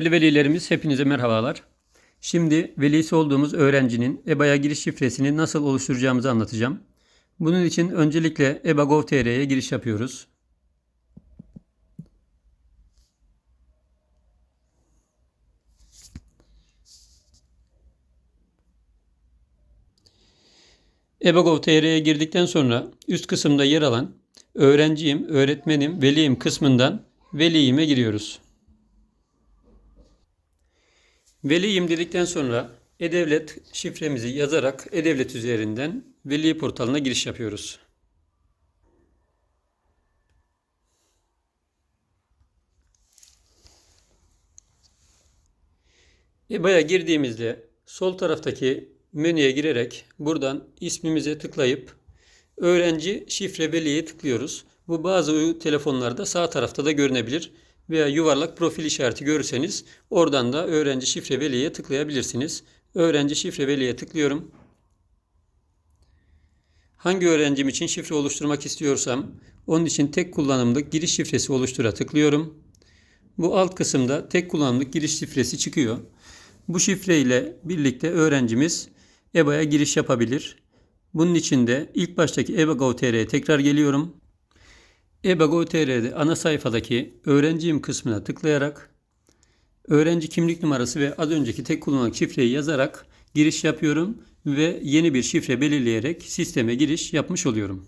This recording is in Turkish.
Değerli velilerimiz hepinize merhabalar. Şimdi velisi olduğumuz öğrencinin EBA'ya giriş şifresini nasıl oluşturacağımızı anlatacağım. Bunun için öncelikle EBA.gov.tr'ye giriş yapıyoruz. EBA.gov.tr'ye girdikten sonra üst kısımda yer alan öğrenciyim, öğretmenim, veliyim kısmından veliyime giriyoruz. Veliyim dedikten sonra e-devlet şifremizi yazarak e-devlet üzerinden veli portalına giriş yapıyoruz. EBA'ya girdiğimizde sol taraftaki menüye girerek buradan ismimize tıklayıp öğrenci şifre veliye tıklıyoruz. Bu bazı telefonlarda sağ tarafta da görünebilir veya yuvarlak profil işareti görürseniz oradan da öğrenci şifre veliye tıklayabilirsiniz. Öğrenci şifre veliye tıklıyorum. Hangi öğrencim için şifre oluşturmak istiyorsam onun için tek kullanımlık giriş şifresi oluştura tıklıyorum. Bu alt kısımda tek kullanımlık giriş şifresi çıkıyor. Bu şifre ile birlikte öğrencimiz EBA'ya giriş yapabilir. Bunun için de ilk baştaki EBA.gov.tr'ye tekrar geliyorum. EBA.gov.tr'de ana sayfadaki öğrenciyim kısmına tıklayarak öğrenci kimlik numarası ve az önceki tek kullanımlık şifreyi yazarak giriş yapıyorum ve yeni bir şifre belirleyerek sisteme giriş yapmış oluyorum.